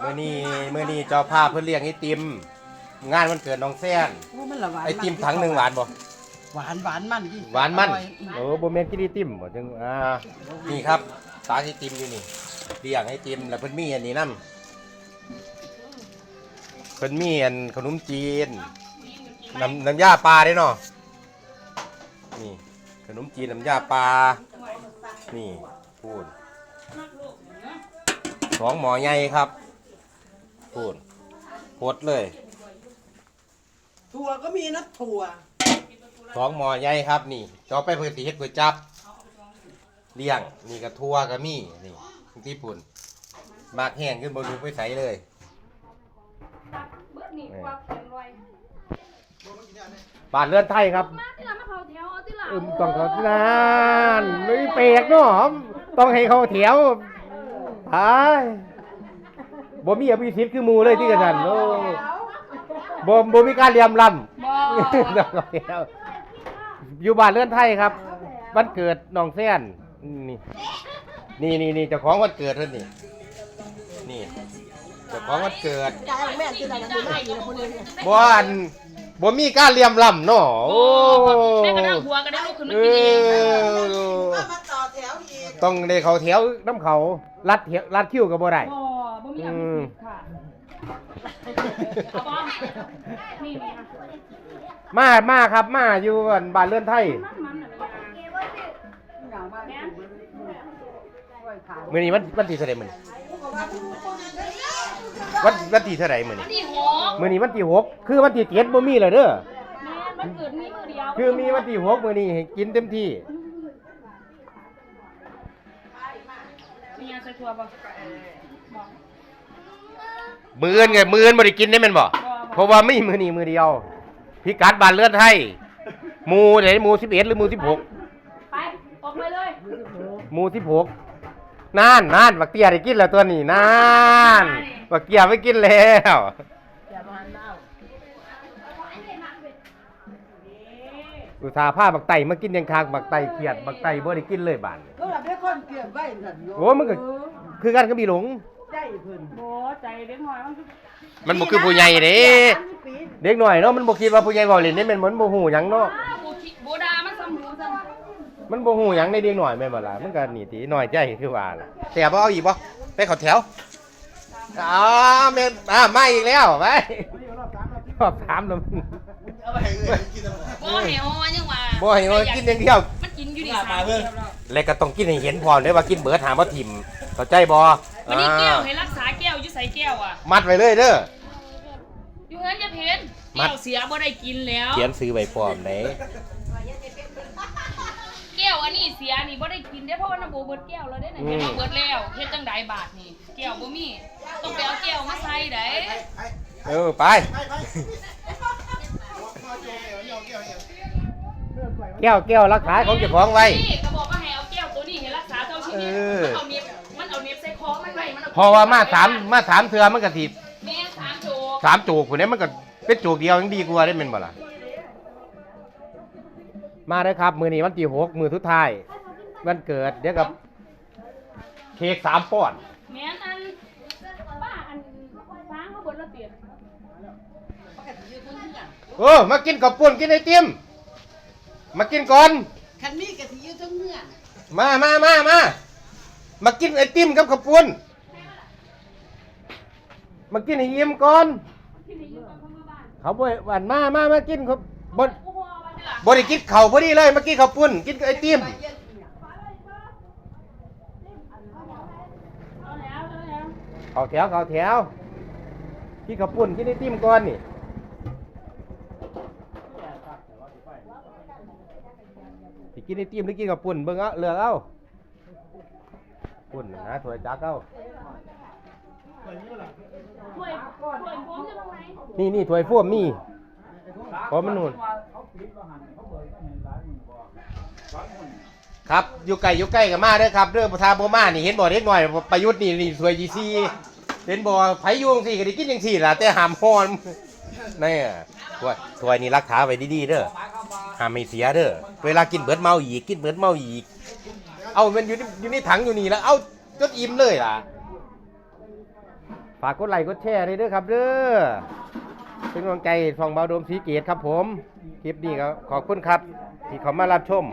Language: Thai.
เมื่อนี้เมื่อนี้เจ้าภาพเพิ่นเลี้ยงไอติม งานวันเกิดน้องแซนโอ้มันละหวานไอติมถังหนึ่งหวานบ่หวานหวานมันดิหวานมันอร่อยโอ้บ่แม่นกินไอติมบ่จังอ่านี่ครับสาไอติมอยู่นี่เลี้ยงไอติมแล้วเพิ่นมีอันนี้นํเพิ่นมีอันขนมจีนน้ำน้ำยาปลาเด้เนาะนี่ขนมจีนน้ำยาปลานี่พูด สองหมอใหญ่ครับพูดโคตรเลย ถั่วก็มีนะถั่วสองหมอใหญ่ครับนี่จอไปเพื่อสีเฮ็ดเพื่อจับ เลี้ยง นี่กระทั่วกระมี่นี่ที่ปุ่นมากแห้งขึ้นบนรูไปใสเลยเบิดนี่ความแข็งไวบานเลือนไทยครับมาที่หลังมาเขาแถวเอาที่หลังอึมต้องเขานานไม่เปรกเนาะต้องให้เขาแถว ตายบ่มีอภิสิทธิ์คือหมูเลยที่กระนันโอ้บ่บ่มีการเรียมลำบ่ต้องเขาแถวอยู่บ้านเลือนไทยครับ วันเกิดน้องแซนนี่นี่นี่นี่เจ้าของวันเกิดเท่านี่นี่เจ้าของวันเกิดกายแม่ที่ไหนกันอยู่ไหนอยู่นะคนนี้บ่อันบ่มีการเลียมล้ำเนาะโอ้แม่ก็นั่งหัวก็ได้ลูกขึ้นมาเอกินเองอมา ต่อแถวอีกต้องได้เขาแถวน้ำเขาลัดแถวลัดคิวก็บ่ได้ บ่บ่มีอันนี้ค่ะเอาบ่นี่นี่ค่ะมามาครับมาอยู่อันบ้านเรือนไทยมันมันน่ะแม่มื้อนี้วันวันที่เท่าใดมื้อนี้วันวันที่เท่าใดมื้อนี้ที่หกมื้อนี้วันที่หกคือวันที่เจ็ดบ่มีเลยเด้อแม่มันเกิดมีมือเดียวคือมีวันที่หกมื้อนี้ให้กินเต็มที่ มีงานใส่ถั่วบ่บ่มื้ออื่นไงมื้ออื่นบ่ได้กินได้แม่นบ่เพราะว่าไม่มือนี้มือเดียว พิกัดบ้านเลือดไทยหมู่ไหนหมู่สิบเอ็ดหรือหมู่สิบหกไปออกไปเลยหมู่สิบหกนานนานบักเตียได้กินแล้วตัวนี้นานบักเกียไม่กินแล้วอุตสาห์พาบักไตมากินยังคางบักไตเขียดบักไตบ่ได้กินเลยบาน ก็หลับได้คนเก็บไว้นั่นโอ้มันก็คือกันก็มีหลงใจเพิ่นบ่ใจเด็กน้อยมันคือมันบ่คือผู้ใหญ่เด้เด็กหน่อยเนาะมันบ่คิดว่าผู้ใหญ่เว้าเล่นนี่แม่นมันบ่ฮู้หยังเนาะอ้าวบ่คิดบ่ด่ามันซ้ำหูซ้ำมันบ่ฮู้หยังในเด็กหน่อยแม่นบ่ล่ะมันก็นี่ติน้อยใจคือว่าล่ะแต่บ่เอาอีกบ่ไปเข้าแถวอ๋อแม่นอ่ามาอีกแล้วไปชอบถามแล้วมันบ่เหวว่ายังว่าบ่ให้ว่ากินอย่างเดียวมันกินอยู่นี่สามเดียว แล้วแล้วก็ต้องกินให้เห็นพร้อมเด้อว่ากินเบิดหาบ่ทิ่มเข้าใจบ่วันนี้แก้วอ่าให้รักษาแก้วอยู่ใส่แก้วอะมัดไว้เลยเด้อ อยู่เฮือนจะเพนมัด แก้วเสียบ่ได้กินแล้ว เขียนซื้อไว้พร้อมไหนแก้วอันนี้เสียนี่บ่ได้กินเด้อเพราะว่าน้ำโบเบิดแก้วแล้วเด้อน่ะเห็นว่าเบิดแล้วเฮ็ดจังไดบาทนี่แก้วบ่มีต้องไปเอาแก้วมาใส่ได้เออไป แก้วแก้วรักษาของเจ้าของไว้ นี่ก็บอก เท่าชีวิตเออ มันเอาเน็บมันเอาเน็บใส่คอมันไว้มันเอาเพราะว่ามาสามมาสามเทื่อมันก็สิแม่สามโจกสามจูกคนนี้มันก็เป็นจูกเดียวยังดีกว่าได้เป็นบ่ล่ะมาเลยครับ มือนี้วันที่หกมือทุดท้ายวันเกิดเดี๋ยวกับ เค้กสามป้อนด์แม่นอันป้าอันฟ้างเขาเบิดแล้วเปลี่ยนเออมากินกับปุ่นกินไอติมมากินก่อน คันนี้กะทิอยู่ทั้งเมื่อ มามามามามากินไอติมกับกับปุ่นมากินให้ยิ้มก่อนที่นี่อยู่กับพ่อมาบ้านเขาบ่หวานมามามากินเขาบ่กูพอวันนี้ล่ะบ่ได้กินข้าวพอดีเลยมากินข้าวปุ้น กินกับไอติมเอาแล้วเอาแล้วเขาแถวเขาแถวกินข้าวปุ้นกินไอติมก่อนนี่ สิกินไอติมหรือกินข้าวปุ้นเบิ่งเอาเลือกเอาปุ้นนะถ้วยจักเอาถ้วยถ้วยพร้อมจะตรงไหนนี่นี่ถ้วยฟ่วมมีพร้อมมันนู่นครับอยู่ใกล้อยู่ใกล้กับมาเด้อครับเรื่องประธานโบมานี่เห็นบ่เด็กหน่อยประยุทธ์นี่นี่ถ้วยจีซีเห็นบ่ไผอยุ่จั่งสี่ก็ได้กินจังสี่ล่ะแต่ห้ามฮอนนี่อะถ้วยถ้วยนี่รักษาไว้ดีๆเด้อ ห้ามไม่เสียเด้อเวลากินเบิดเมาอีกกินเบิดเมาอีก เอามันอยู่ในอยู่ในถังอยู่นี่แล้ว เอาจดอิ่มเลยล่ะฝากกดไลค์กดแชร์ด้วยเด้อครับเด้อเป็นกำลังใจส่องเบาโดมสีเกตครับผม คลิปนี้ก็ขอบคุณครับ ที่เขามารับชม